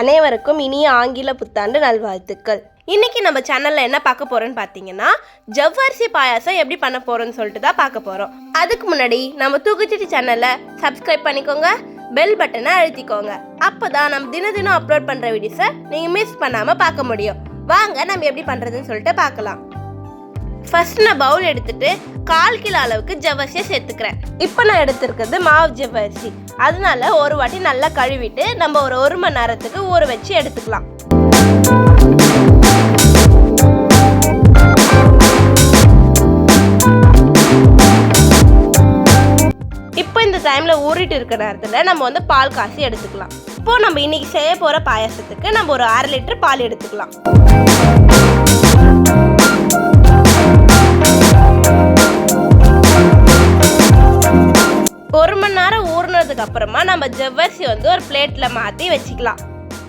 அனைவருக்கும் இனிய ஆங்கில புத்தாண்டு நல்வாழ்த்துக்கள். இன்னைக்கு நம்ம சேனல்ல என்ன பார்க்க போறோம்னு பார்த்தீங்கன்னா ஜவ்வரிசி பாயாசம் எப்படி பண்ண போறோம்னு சொல்லிட்டு தான் பார்க்க போறோம். அதுக்கு முன்னாடி நம்ம தூக்குச்சிட்டு சேனல்ல சப்ஸ்கிரைப் பண்ணிக்கோங்க பெல் பட்டனை அழுத்திக்கோங்க. அப்பதான் நம்ம தின தினம் அப்லோட் பண்ற வீடியோஸை நீங்க மிஸ் பண்ணாம பார்க்க முடியும். வாங்க நம்ம எப்படி பண்றதுன்னு சொல்லிட்டு பார்க்கலாம். ஃபர்ஸ்ட் நான் பவுல் எடுத்துட்டு கால் கிலோ அளவுக்கு ஜவ்வரிசியை சேர்த்துக்கிறேன். இப்போ நான் எடுத்திருக்கிறது மாவு ஜவ்வரிசி. அதனால ஒரு வாட்டி நல்லா கழுவிட்டு நம்ம ஒரு ஒரு மணி நேரத்துக்கு ஊற வச்சு எடுத்துக்கலாம். இப்போ இந்த டைமில் ஊறிட்டு இருக்க நேரத்தில் நம்ம வந்து பால் காசி எடுத்துக்கலாம். இப்போ நம்ம இன்னைக்கு செய்ய போகிற பாயாசத்துக்கு நம்ம ஒரு அரை லிட்டர் பால் எடுத்துக்கலாம். ஜவ்வரிசி வந்து ஒரு பிளேட்டில் மாற்றி வச்சுக்கலாம்.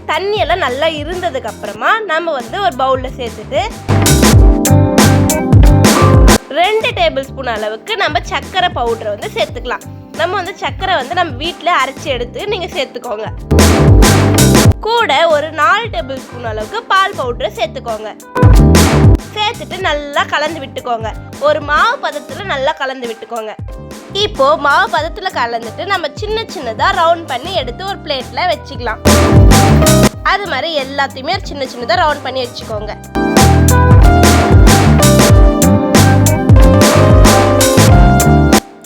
தண்ணியெல்லாம் நல்லா இருந்ததுக்கு அப்புறமா நம்ம வந்து ஒரு பவுலில் சேர்த்துட்டு ரெண்டு டேபிள் ஸ்பூன் அளவுக்கு நம்ம சர்க்கரை பவுடரை வந்து சேர்த்துக்கலாம். நம்ம வந்து சர்க்கரை வந்து நம்ம வீட்டில் அரைச்சி எடுத்து நீங்கள் சேர்த்துக்கோங்க. கூட ஒரு நாலு டேபிள் ஸ்பூன் அளவுக்கு பால் பவுடரை சேர்த்துக்கோங்க. சேர்த்துட்டு நல்லா கலந்து விட்டுக்கோங்க. ஒரு மாவு பதத்தில் நல்லா கலந்து விட்டுக்கோங்க. இப்போ மாவு பதத்தில் கலந்துட்டு நம்ம சின்ன சின்னதாக ரவுண்ட் பண்ணி எடுத்து ஒரு பிளேட்டில் வச்சுக்கலாம். அது மாதிரி எல்லாத்தையுமே சின்ன சின்னதாக ரவுண்ட் பண்ணி வச்சுக்கோங்க.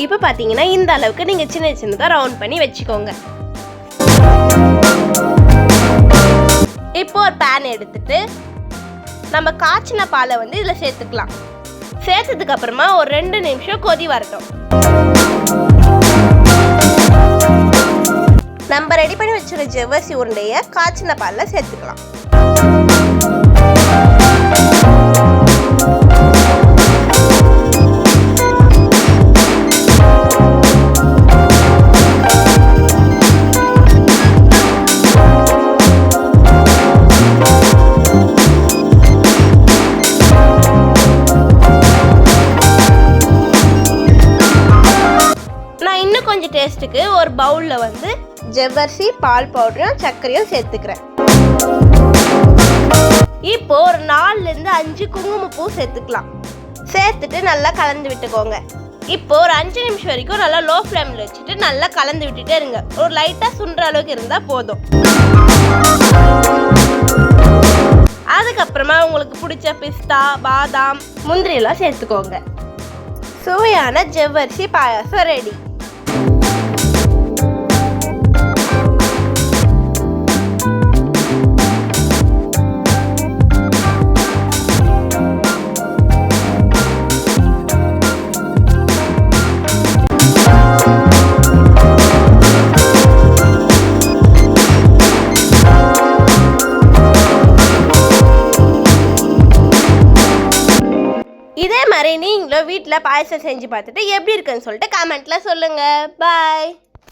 இப்போ பார்த்தீங்கன்னா இந்த அளவுக்கு நீங்கள் சின்ன சின்னதாக ரவுண்ட் பண்ணி வச்சுக்கோங்க. இப்போ ஒரு பேன் எடுத்துட்டு நம்ம காய்ச்சின பாலை வந்து இதில் சேர்த்துக்கலாம். சேர்த்ததுக்கு அப்புறமா ஒரு ரெண்டு நிமிஷம் கொதி வரட்டும். நம்ம ரெடி பண்ணி வச்சுருக்க ஜவ்வரிசி உருண்டையை காய்ச்சின பாலில் சேர்த்துக்கலாம். பேஸ்ட்டுக்கு ஒரு பவுலில் வந்து ஜவ்வரிசி பால் பவுடரும் சர்க்கரையும் சேர்த்துக்கிறேன். இப்போ ஒரு நாலுலேருந்து அஞ்சு குங்குமப்பூ சேர்த்துக்கலாம். சேர்த்துட்டு நல்லா கலந்து விட்டுக்கோங்க. இப்போ ஒரு அஞ்சு நிமிஷம் வரைக்கும் நல்லா லோ ஃப்ளேமில் வச்சுட்டு நல்லா கலந்து விட்டுட்டே இருங்க. ஒரு லைட்டாக சுண்டுற அளவுக்கு இருந்தால் போதும். அதுக்கப்புறமா உங்களுக்கு பிடிச்ச பிஸ்தா பாதாம் முந்திரி எல்லாம் சேர்த்துக்கோங்க. சுவையான ஜவ்வரிசி பாயாசம் ரெடி இதே மாதிரி நீங்களும் வீட்டில் பாயசம் செஞ்சு பார்த்துட்டு எப்படி இருக்குன்னு சொல்லிட்டு கமெண்ட்டில் சொல்லுங்கள் பாய்